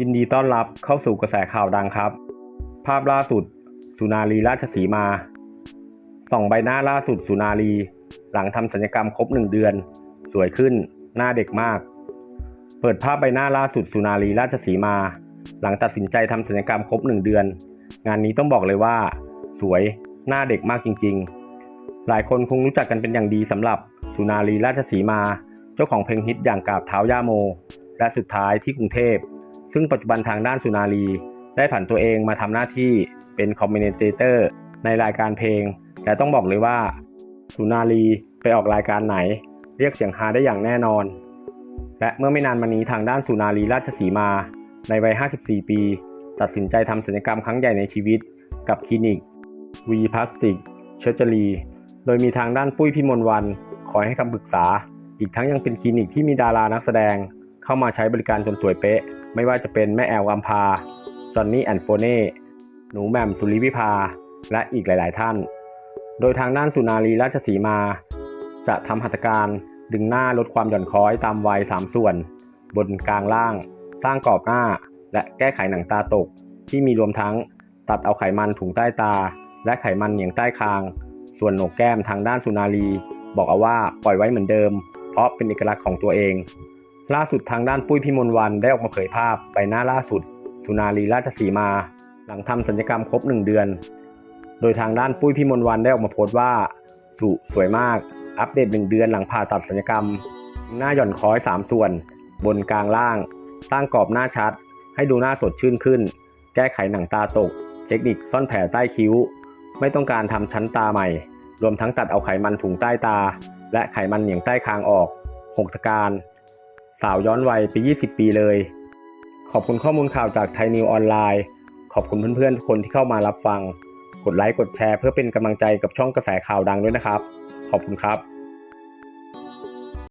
ยินดีต้อนรับเข้าสู่กระแสข่าวดังครับ ภาพล่าสุด สุนารีราชสีมาส่องใบหน้าล่าสุดสุนารี หลังทำศัลยกรรมครบหนึ่งเดือน สวยขึ้น หน้าเด็กมาก เปิดภาพใบหน้าล่าสุดสุนารีราชสีมา หลังตัดสินใจทำศัลยกรรมครบหนึ่งเดือน งานนี้ต้องบอกเลยว่า สวย หน้าเด็กมากจริง ๆ หลายคนคงรู้จักกันเป็นอย่างดีสำหรับสุนารีราชสีมา เจ้าของเพลงฮิตอย่างกาบเท้าย่าโม และสุดท้ายที่กรุงเทพ ซึ่งปัจจุบันทางด้านสุนารี ได้ผันตัวเองมาทำหน้าที่เป็นคอมเมนเตเตอร์ในรายการเพลง และต้องบอกเลยว่า สุนารีไปออกรายการไหน เรียกเสียงฮาได้อย่างแน่นอน และเมื่อไม่นานมานี้ทางด้านสุนารีราชสีมา ในวัย 54 ปี ตัดสินใจทำศัลยกรรมครั้งใหญ่ในชีวิต กับคลินิกวีพลาสติกเชอร์จรีโดยมีทางด้านปุ้ยพิมลวันคอยให้คำปรึกษา อีกทั้งยังเป็นคลินิกที่มีดารานักแสดงเข้ามาใช้บริการจนสวยเป๊ะ ไม่ว่าจะเป็นแม่แอลอัมพาจอนนี่แอนโฟเน่หนูแมมสุริวิภา และอีกหลาย ๆ ท่าน โดยทางด้านสุนารีราชสีมา จะทำหัตถการดึงหน้าลดความหย่อนคล้อยตามวัย 3 ส่วน บนกลางล่าง สร้างกรอบหน้า และแก้ไขหนังตาตก ที่มีรวมทั้งตัดเอาไขมันถุงใต้ตา และไขมันเหนียงใต้คาง ส่วนโหนกแก้มทางด้านสุนารี บอกเอาว่าปล่อยไว้เหมือนเดิม เพราะเป็นเอกลักษณ์ของตัวเอง ล่าสุดทางด้านปุ้ยพิมลวันได้ออกมาเผยภาพใบหน้าล่าสุด สุนารีราชสีมา หลังทำสัญญกรรมครบ 1 เดือน โดยทางด้านปุ้ยพิมลวันได้ออกมาโพสต์ว่า สุสวยมาก อัปเดต 1 เดือนหลังผ่าตัดสัญญกรรม หน้าหย่อนคล้อย 3 ส่วน บนกลางล่าง สร้างกรอบหน้าชัด ให้ดูหน้าสดชื่นขึ้น แก้ไขหนังตาตก เทคนิคซ่อนแผลใต้คิ้ว ไม่ต้องการทำชั้นตาใหม่ รวมทั้งตัดเอาไขมันถุงใต้ตา และไขมันเหนียงใต้คางออกหกตการ สาวย้อนวัยไป 20 ปีเลย ขอบคุณข้อมูลข่าวจากไทยนิวออนไลน์ขอบคุณเพื่อนๆทุกคนที่เข้ามารับฟัง กดไลค์กดแชร์เพื่อเป็นกำลังใจกับช่องกระแสข่าวดังด้วยนะครับ ขอบคุณครับ